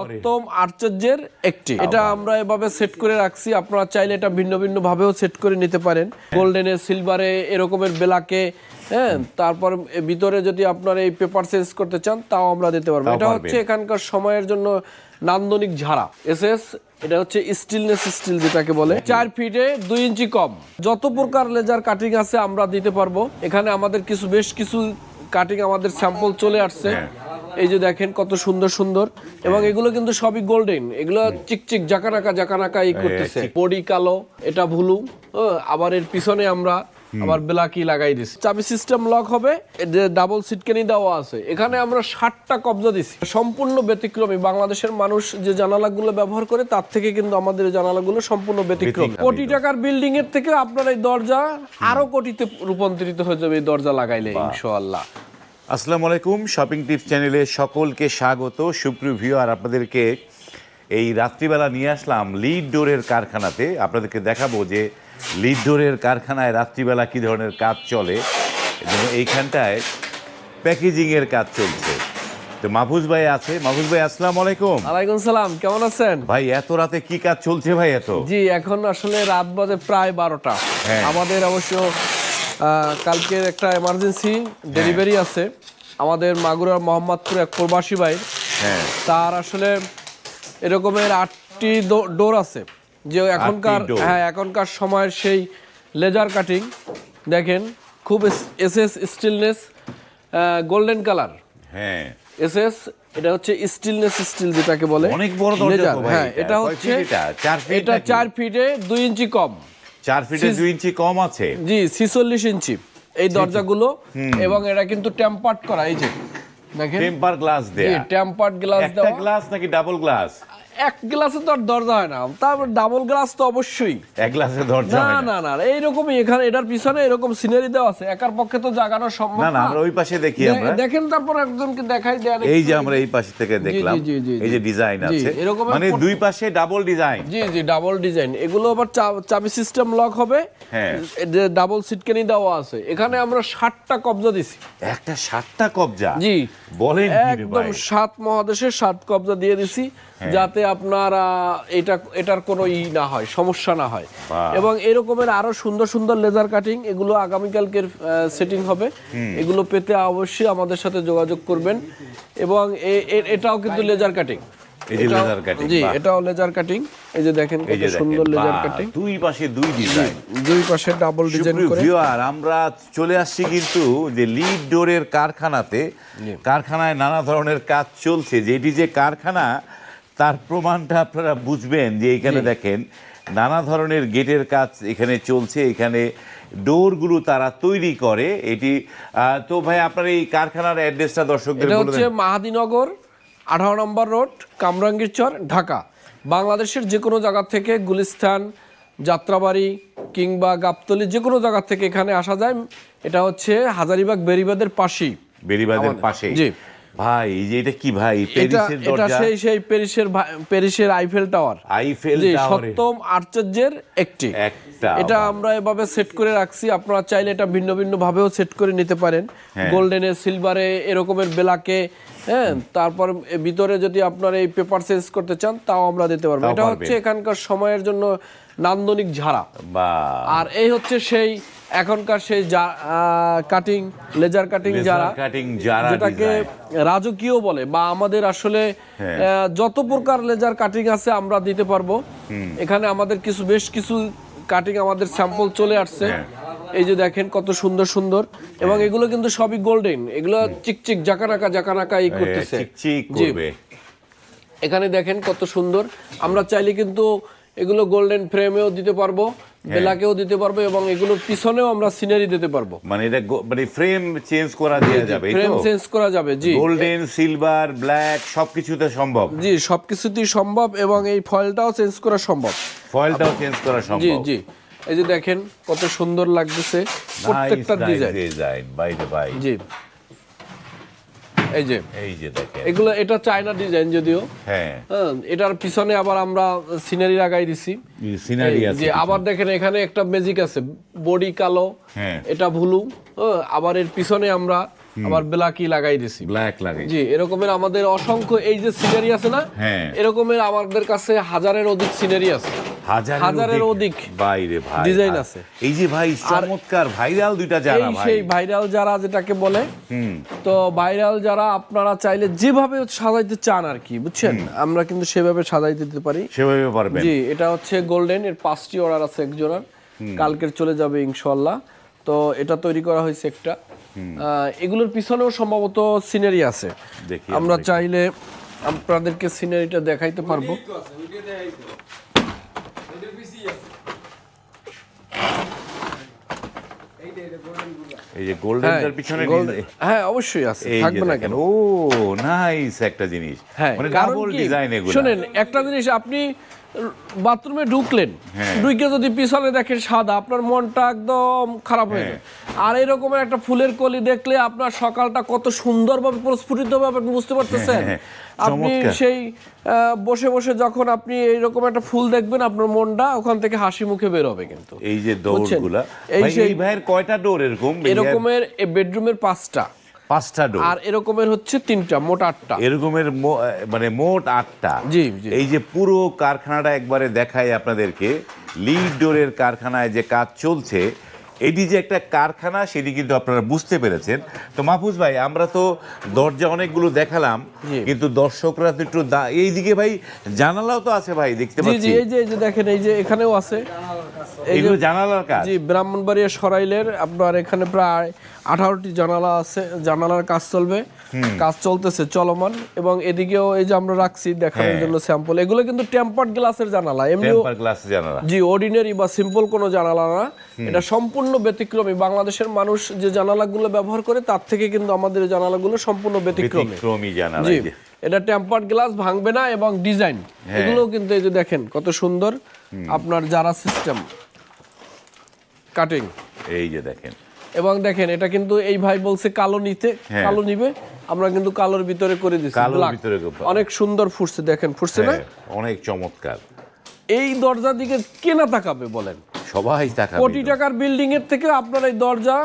সপ্তম আশ্চর্যের একটি। এটা আমরা এভাবে সেট করে রাখছি। আপনারা চাইলে এটা ভিন্ন ভিন্ন ভাবেও সেট করে নিতে পারেন। গোল্ডেনে সিলভারে এরকমের বেলাকে হ্যাঁ? তারপর ভিতরে যদি আপনার এই পেপার চেঞ্জ করতে চান তাও আমরা দিতে পারব। এটা হচ্ছে এখানকার সময়ের জন্য নান্দনিক ঝাড়া। এসএস এটা হচ্ছে স্টিলনেস স্টিল যেটাকে বলে। চার ফিটে দুই ইঞ্চি কম। যত প্রকার লেজার কাটিং আছে আমরা দিতে পারব। এখানে আমাদের কিছু বেশ কিছু কাটিং আমাদের স্যাম্পল চলে আসছে। হ্যাঁ। এই যে দেখেন কত সুন্দর সুন্দর। এবং এগুলো কিন্তু সবই গোল্ডেন এগুলো চিকচিক জাকানাকা জাকানাকা এই করতেছে। বডি কালো এটা ভুলু আবার এর পিছনে আমরা আবার ব্ল্যাকই লাগাই দিছি। চাবি সিস্টেম লক হবে যে ডাবল সিটকানি দেওয়া আছে। এখানে আমরা ষাটটা কবজা দিছি। সম্পূর্ণ ব্যতিক্রমী। বাংলাদেশের মানুষ যে জানালাগুলো ব্যবহার করে তার থেকে কিন্তু আমাদের জানালাগুলো সম্পূর্ণ ব্যতিক্রম। ব্যতিক্রমী। কোটি টাকার বিল্ডিং এর থেকে আপনার এই দরজা আরও কোটিতে রূপান্তরিত হয়ে যাবে এই দরজা লাগাইলে ইনশাআল্লাহ। আসসালামু আলাইকুম শপিং টিপস চ্যানেলে সকলকে স্বাগত সুপ্রিয় ভিউয়ার আপনাদেরকে এই রাত্রিবেলা নিয়ে আসলাম লিড ডোরের কারখানাতে। আপনাদেরকে দেখাবো যে লিড ডোরের কারখানায় রাত্রিবেলা কী ধরনের কাজ চলে এবং এইখানটায় প্যাকেজিংয়ের কাজ চলছে। তো মাহফুজ ভাই আছে। মাহফুজ ভাই আসসালাম আলাইকুম। আলাইকুম সালাম কেমন আছেন? ভাই এত রাতে কি কাজ চলছে ভাই এত? জি এখন আসলে রাত বাজে প্রায় বারোটা। হ্যাঁ। আমাদের অবশ্য কালকের একটা এমার্জেন্সি ডেলিভারি আছে। আমাদের মাগুরার মোহাম্মদপুর এক প্রবাসী ভাই। হ্যাঁ। তার আসলে এরকমের আটটি ডোর আছে। যে এখনকার হ্যাঁ এখনকার সময়ের সেই লেজার কাটিং দেখেন খুব S S stainless golden colour হ্যাঁ। এস এস এটা হচ্ছে স্টিলনেস স্টিল যেটাকে বলে। অনেক বড় দরজা হ্যাঁ এটা। হচ্ছে এটা? চার ফিটে দুই ইঞ্চি কম। চার ফিটে দুই ইঞ্চি কম আছে। জি ছিচল্লিশ ইঞ্চি এই দরজাগুলো এবং এটা কিন্তু টেম্পার্ড করা এই যে। দেখেন। টেম্পার গ্লাস দেয়া। টেম্পার্ড গ্লাস একটা দেওয়া। গ্লাস নাকি ডাবল গ্লাস এক গ্লাসে তো আর দরজা হয় না। তারপর ডাবল গ্লাস তো অবশ্যই। এক গ্লাসে দরজা না না। না এইরকমই এখানে এটার পিছনে এরকম সিনারি দেওয়া আছে। একার পক্ষে তো জাগানো সম্ভব না না আমরা ওই পাশে দেখি আমরা। দেখেন তারপর একজনকে দেখাই দেন এই যে আমরা এই পাশে থেকে দেখলাম। এই যে ডিজাইন আছে। মানে দুই পাশে double design G G double design এগুলো আবার চাবি সিস্টেম লক হবে। হ্যাঁ। ডাবল সিটকানি দেওয়া আছে। এখানে আমরা ষাটটা কবজা দিছি। একটা সাতটা কবজা? জি। বলেন একদম সাত মহাদেশের সাত কবজা দিয়ে দিছি। হ্যাঁ। যাতে আপনার এটা এটার কোনো ই না হয় সমস্যা না হয়। এবং এরকমের আরও সুন্দর সুন্দর লেজার কাটিং এগুলো আগামীকালকের সেটিং হবে। এগুলো পেতে অবশ্যই আমাদের সাথে যোগাযোগ করবেন। এবং এটাও কিন্তু লেজার কাটিং এই যে laser cutting, জি এটাও লেজার কাটিং এই যে দেখেন কত সুন্দর লেজার কাটিং দুই পাশে দুই ডিজাইন দুই পাশে ডাবল ডিজাইন করে। ভিউয়ার আমরা চলে আসছি কিন্তু যে লিড ডোরের কারখানাতে। কারখানায় নানা ধরনের কাজ চলছে। যেটি যে কারখানা তার প্রমাণটা আপনারা বুঝবেন যে এখানে দেখেন নানা ধরনের গেটের কাজ এখানে চলছে এখানে ডোরগুলো তারা তৈরি করে। এটি তো ভাই আপনার এই কারখানার অ্যাড্রেসটা দর্শকদের হচ্ছে মাহাদিনগর আঠারো নম্বর রোড কামরাঙ্গীর চর ঢাকা। বাংলাদেশের যে কোনো জায়গা থেকে গুলিস্তান যাত্রাবাড়ি কিংবা গাবতলি যে কোনো জায়গা থেকে এখানে আসা যায়। এটা হচ্ছে হাজারিবাগ বেরিবাদের পাশেই। বেরিবাদের পাশে জি। ভাই এই যে এটা কি ভাই? প্যারিসের দরজা। এটা সেই সেই প্যারিসের প্যারিসের আইফেল টাওয়ার আইফেল টাওয়ার সপ্তম আশ্চর্যের একটি। একটা এটা আমরা এভাবে সেট করে রাখছি। আপনারা চাইলে এটা ভিন্ন ভিন্ন ভাবেও সেট করে নিতে পারেন। হ্যাঁ। গোল্ডেনে সিলভারে এরকমের বেলাকে হ্যাঁ তারপর ভিতরে যদি আপনার এই পেপার চেঞ্জ করতে চান তাও আমরা দিতে পারব। এটা হচ্ছে এখানকার সময়ের জন্য নান্দনিক ঝাড়া। আর এই হচ্ছে সেই এখনকার সেই কাটিং লেজার কাটিং যারা কাটিং যারা যেটাকে রাজকীয় বলে বা আমাদের আসলে হ্যাঁ। যত প্রকার লেজার কাটিং আছে আমরা দিতে পারব। এখানে আমাদের কিছু বেশ কিছু কাটিং আমাদের স্যাম্পল চলে আসছে। হ্যাঁ। এই যে দেখেন কত সুন্দর সুন্দর। এবং এগুলো কিন্তু সবই গোল্ডেন। এগুলো চিকচিক জাকানাকা জাকানাকা এই করতেছে। চিকচিক করবে। এখানে দেখেন কত সুন্দর। আমরা চাইলে কিন্তু এগুলো গোল্ডেন ফ্রেমেও দিতে পারব হ্যাঁ। বেলাকেও দিতে পারব এবং এগুলোর পিছনেও আমরা সিনারি দিতে পারব। মানে এটা মানে ফ্রেম চেঞ্জ করা দেওয়া যাবে ফ্রেম চেঞ্জ করা যাবে জি। গোল্ডেন সিলভার ব্ল্যাক সবকিছুতে সম্ভব। জি সবকিছুতেই সম্ভব এবং এই ফয়েলটাও চেঞ্জ করা সম্ভব। ফয়েলটাও চেঞ্জ করা জি জি। এই যে দেখেন কত সুন্দর লাগতেছে প্রত্যেকটা ডিজাইন ডিজাইন বাইরে বাই জি। এই যে। এই যে দেখেন। এগুলো এটা চায়না ডিজাইন যদিও। হ্যাঁ। হ্যাঁ এটার পিছনে আবার আমরা সিনারি লাগাই দিছি। সিনারি আছে আবার দেখেন এখানে একটা ম্যাজিক আছে বডি কালো হ্যাঁ। এটা ভুলু হ্যাঁ, আবার এর পিছনে আমরা আবার ব্ল্যাকই লাগাই দিছি। ব্ল্যাক লাগে জি এরকমের আমাদের অসংখ্য এই যে সিনারি আছে না হ্যাঁ। এরকমের আমাদের কাছে হাজারের অধিক সিনারি আছে। হাজারের অধিক বাইরে ভাই। ডিজাইন আছে। এই যে ভাই চমৎকার ভাইরাল দুইটা যারা ভাই। সেই ভাইরাল যারা যেটাকে বলে তো ভাইরাল যারা আপনারা চাইলে যেভাবে সাজাইতে চান আর কি বুঝছেন? আমরা কিন্তু সেভাবে সাজাই দিতে পারি। সেভাবে পারবেন। জি এটা হচ্ছে গোল্ডেন এর পাঁচটি অর্ডার আছে একজনের কালকের চলে যাবে ইনশাল্লাহ তো এটা তৈরি করা হয়েছে একটা। আহ, এগুলোর পিছনেও সম্ভবত সিনারি আছে। আমরা চাইলে আপনাদেরকে সিনারিটা দেখাইতে পারব। এই যে গোল্ডেনটার হ্যাঁ, পিছনে হ্যাঁ অবশ্যই আছে থাকবে না কেন? ও নাইস একটা জিনিস। হ্যাঁ মানে কারণ ডাবল ডিজাইন এগুলো। শুনেন একটা জিনিস আপনি বাথরুমে ঢুকলেন হ্যাঁ। ঢুকে যদি পিছনে দেখেন সাদা আপনার মনটা একদম খারাপ হয়ে হ্যাঁ। যায়। আর এরকমের একটা ফুলের কলি দেখলে আপনার সকালটা কত সুন্দরভাবে প্রস্ফুটিত হবে আপনি বুঝতে পারতেছেন। হ্যাঁ, আপনি সেই বসে বসে যখন আপনি এইরকম একটা ফুল দেখবেন আপনার মনটা ওখান থেকে হাসি মুখে বের হবে কিন্তু। এই যে সেই- এই ভাইয়ের কয়টা ডোর এরকম? এরকমের বেডরুমের পাঁচটা। পাঁচটা ডোর আর এরকমের হচ্ছে তিনটা মোট আটটা। এরকমের মানে মোট আটটা। জি। এই যে পুরো কারখানাটা একবারে দেখাই আপনাদেরকে লিড ডোরের কারখানায় যে কাজ চলছে এটি যে একটা কারখানা সেটি কিন্তু আপনারা বুঝতে পেরেছেন। তো মাহফুজ ভাই আমরা তো দরজা অনেকগুলো দেখালাম কিন্তু দর্শকরা তো একটু এইদিকে ভাই জানালাও তো আছে ভাই দেখতে পাচ্ছি। এই যে এই যে দেখেন এই যে এখানেও আছে। এগুলো জানালার কাজ? জি ব্রাহ্মণবাড়িয়া সরাইলের আপনার এখানে প্রায় আঠারোটি জানালা আছে জানালার কাজ চলবে। কাজ চলতেছে চলমান এবং এদিকেও এই যে আমরা রাখছি দেখানোর হ্যাঁ। জন্য স্যাম্পল এগুলো কিন্তু টেম্পার্ড গ্লাসের জানালা জানালা। জি অর্ডিনারি বা সিম্পল কোনো জানালা না। এটা সম্পূর্ণ ব্যতিক্রমী। বাংলাদেশের মানুষ যে জানালাগুলো ব্যবহার করে তার থেকে কিন্তু আমাদের জানালাগুলো সম্পূর্ণ ব্যতিক্রমী। জানালা জি। এটা টেম্পার্ড গ্লাস ভাঙবে না এবং ডিজাইন হ্যাঁ। এগুলো কিন্তু এই যে দেখেন কত সুন্দর আপনার যারা সিস্টেম কাটিং এই যে দেখেন। এবং দেখেন এটা কিন্তু এই ভাই বলছে কালো নিতে হ্যাঁ। কালো নিবে। আমরা কিন্তু কালোর ভিতরে করে দিচ্ছি কালোর ভিতরে অনেক সুন্দর ফুটছে দেখেন ফুটছে না? হ্যাঁ, অনেক চমৎকার। এই দরজার দিকে কেনা তাকাবে বলেন। সবাই কোটি টাকার বিল্ডিং এর থেকে আপনার এই দরজা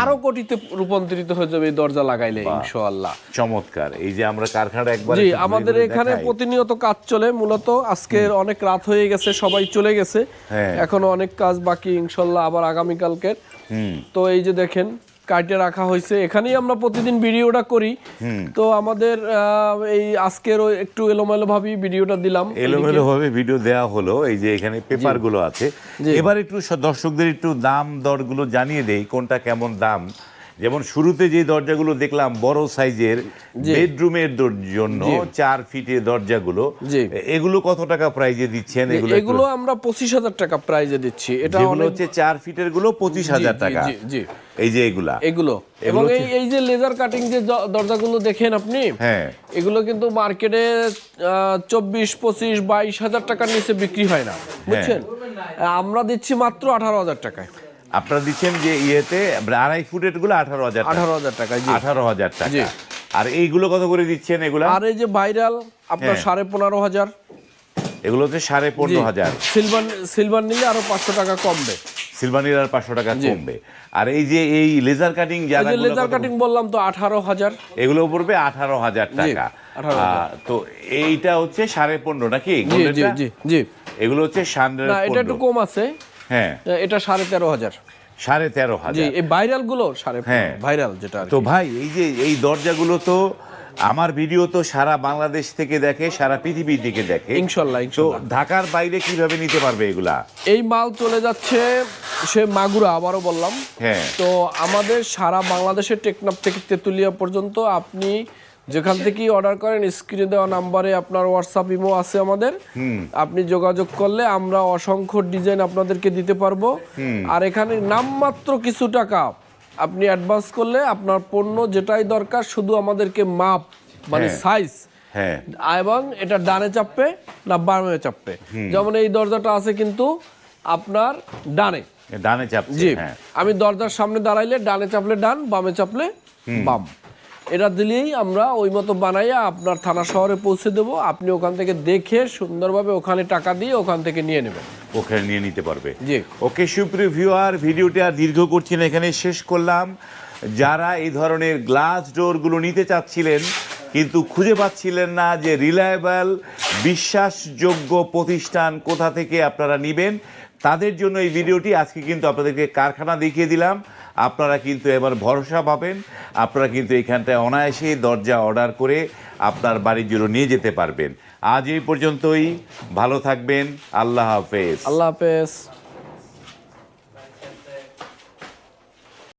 আরও কোটিতে রূপান্তরিত হয়ে যাবে এই দরজা লাগাইলে ইনশাআল্লাহ। চমৎকার। এই যে আমরা কারখানা একবার জি আমাদের এখানে প্রতিনিয়ত কাজ চলে মূলত আজকে অনেক রাত হয়ে গেছে সবাই চলে গেছে। হ্যাঁ। এখনও অনেক কাজ বাকি ইনশাল্লাহ আবার আগামীকালকে হুম। তো এই যে দেখেন কাটে রাখা হয়েছে। এখানেই আমরা প্রতিদিন ভিডিওটা করি। তো আমাদের এই আজকের একটু এলোমেলো ভাবে ভিডিওটা দিলাম। এলোমেলো ভাবে ভিডিও দেওয়া হলো। এই যে এখানে পেপারগুলো আছে। এবার একটু দর্শকদের একটু দাম দরগুলো জানিয়ে দেই কোনটা কেমন দাম। যেমন শুরুতে যে দরজাগুলো দেখলাম বড় সাইজের বেডরুমের জন্য চার ফিটের দরজাগুলো। এগুলো কত টাকা প্রাইজে দিচ্ছেন? এগুলো এগুলো আমরা পঁচিশ হাজার টাকা প্রাইজে দিচ্ছি। এটা হচ্ছে চার ফিটেরগুলো পঁচিশ হাজার টাকা। জি। এই যে এগুলা। এগুলো। এবং এই এই যে লেজার কাটিং যে দরজাগুলো দেখেন আপনি হ্যাঁ। এগুলো কিন্তু মার্কেটে চব্বিশ পঁচিশ বাইশ হাজার টাকার নিচে বিক্রি হয় না বুঝছেন? আমরা দিচ্ছি মাত্র আঠারো হাজার টাকায়। আপনারা দিচ্ছেন যে ইয়েতে আড়াই ফুটেরগুলো আঠারো হাজার আঠারো হাজার টাকায় জি। আঠারো হাজার জি। টাকা আর এইগুলো কত করে দিচ্ছেন এগুলো? আর এই যে ভাইরাল আপনার হ্যাঁ। সাড়ে পনেরো হাজার। এগুলোতে সাড়ে পনেরো হাজার। সিলভার সিলভার নিলে আরও পাঁচশো টাকা কমবে। সিলভানির আর পাঁচশো টাকা কমবে। আর এই যে এই লেজার কাটিং যারা লেজার কাটিং বললাম তো আঠারো হাজার। এগুলো পড়বে আঠারো হাজার টাকা। তো এইটা হচ্ছে সাড়ে পনেরো নাকি? জি এগুলো হচ্ছে না এটা একটু কম আছে। হ্যাঁ। এটা সাড়ে তেরো হাজার। সাড়ে তেরো হাজার। এই ভাইরালগুলো সাড়ে হ্যাঁ। ভাইরাল যেটা তো ভাই এই যে এই দরজাগুলো তো আমার ভিডিও তো সারা বাংলাদেশ থেকে দেখে সারা পৃথিবীর থেকে দেখে। ইনশাল্লাহ তো ঢাকার বাইরে কীভাবে নিতে পারবে এগুলা? এই মাল চলে যাচ্ছে সে মাগুরা আবারও বললাম। হ্যাঁ। তো আমাদের সারা বাংলাদেশের টেকনাফ থেকে তেতুলিয়া পর্যন্ত আপনি যেখান থেকেই অর্ডার করেন স্ক্রিনে দেওয়া নাম্বারে আপনার হোয়াটসঅ্যাপ ইমো আছে আমাদের। আপনি যোগাযোগ করলে আমরা অসংখ্য ডিজাইন আপনাদেরকে দিতে পারব। আর এখানে নামমাত্র কিছু টাকা আপনি অ্যাডভান্স করলে আপনার পণ্য যেটাই দরকার শুধু আমাদেরকে মাপ মানে হ্যাঁ। সাইজ হ্যাঁ। এবং এটা ডানে চাপবে না বামে চাপবে যেমন এই দরজাটা আছে কিন্তু আপনার ডানে। ডানে চাপছে জি। হ্যাঁ। আমি দরজার সামনে দাঁড়াইলে ডানে চাপলে ডান বামে চাপলে বাম। এটা দিলেই আমরা ওই মতো বানাইয়া আপনার থানা শহরে পৌঁছে দেব। আপনি ওখান থেকে দেখে সুন্দরভাবে ওখানে টাকা দিয়ে ওখান থেকে নিয়ে নেবেন। ওখানে নিয়ে নিতে পারবে। জি। ওকে সুপ্রিয় ভিউয়ার ভিডিওটি আর দীর্ঘ করছি না এখানে শেষ করলাম। যারা এই ধরনের গ্লাস ডোরগুলো নিতে চাচ্ছিলেন কিন্তু খুঁজে পাচ্ছিলেন না যে রিলায়েবল বিশ্বাসযোগ্য প্রতিষ্ঠান কোথা থেকে আপনারা নেবেন তাদের জন্য এই ভিডিওটি আজকে কিন্তু আপনাদেরকে কারখানা দেখিয়ে দিলাম। আপনারা কিন্তু এবার ভরসা পাবেন। আপনারা কিন্তু এখানটায় অনায়াসে দরজা অর্ডার করে আপনার বাড়ির জন্য নিয়ে যেতে পারবেন। আজ এই পর্যন্তই। ভালো থাকবেন। আল্লাহ হাফেজ। আল্লাহ হাফেজ।